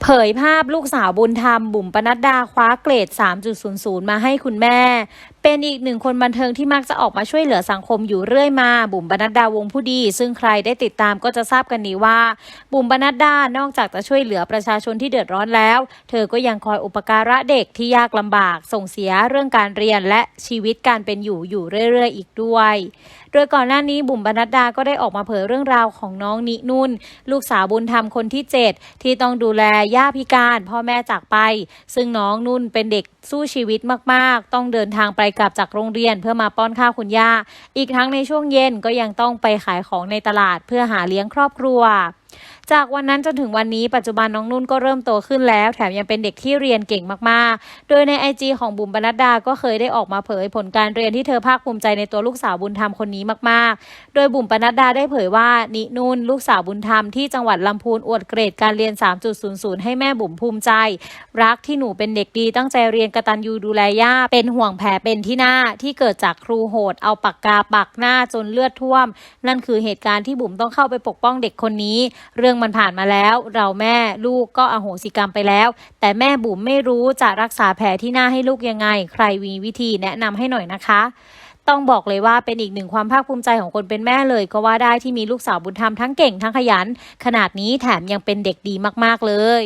เผยภาพลูกสาวบุญธรรม บุ๋มปนัดดาคว้าเกรด 3.00 มาให้คุณแม่ เป็นอีกหนึ่งคนบันเทิงที่มักจะออกมาช่วยเหลือสังคมอยู่เรื่อยมา บุ๋มปนัดดาวงผู้ดี ซึ่งใครได้ติดตามก็จะทราบกันดีว่า บุ๋มปนัดดานอกจากจะช่วยเหลือประชาชนที่เดือดร้อนแล้ว เธอก็ยังคอยอุปการะเด็กที่ยากลำบาก ส่งเสียเรื่องการเรียนและชีวิตการเป็นอยู่อยู่เรื่อย ๆ อีกด้วย โดยก่อนหน้านี้บุ๋มบรรณดาก็ได้ออกมาเผยเรื่องราวของน้องนินุ่น ลูกสาวบุญธรรมคนที่ 7 ที่ต้องดูแลย่าพิการพ่อแม่จากไป ซึ่งน้องนุ่นเป็นเด็กสู้ชีวิตมาก ๆ ต้องเดินทางไปกลับจากโรงเรียนเพื่อมาป้อนข้าวคุณย่า อีกทั้งในช่วงเย็นก็ยังต้องไปขายของในตลาดเพื่อหาเลี้ยงครอบครัว จากวันนั้นจนถึงวันนี้ปัจจุบันน้องนุ่นก็เริ่มโตขึ้นแล้ว แถมยังเป็นเด็กที่เรียนเก่งมากๆ โดยในไอจีของบุ๋มบรรณดาก็เคยได้ออกมาเผยผลการเรียนที่เธอภาคภูมิใจในตัวลูกสาวบุญธรรมคนนี้มากๆ โดยบุ๋มปนัดดาได้เผยว่านินุ่นลูกสาวบุญธรรมที่จังหวัดลำพูนอวดเกรดการเรียน 3.00 ให้แม่บุ๋มภูมิใจ รักที่หนูเป็นเด็กดีตั้งใจเรียนกตัญญูดูแลย่าเป็นห่วงแผลเป็นที่หน้าที่เกิดจากครูโหด เอาปากกาปักหน้าจนเลือดท่วม นั่นคือเหตุการณ์ที่บุ๋มต้องเข้าไปปกป้องเด็กคนนี้ เรื่องมันผ่านมาแล้ว เราแม่ลูกก็อโหสิกรรมไปแล้ว แต่แม่บุ๋มไม่รู้จะรักษาแผลที่หน้าให้ลูกยังไง ใครมีวิธีแนะนำให้หน่อยนะคะ ต้องบอกเลยว่าเป็นอีกหนึ่งความภาคภูมิใจของคนเป็นแม่เลย ก็ว่าได้ที่มีลูกสาวบุญธรรมทั้งเก่งทั้งขยัน ขนาดนี้แถมยังเป็นเด็กดีมากๆเลย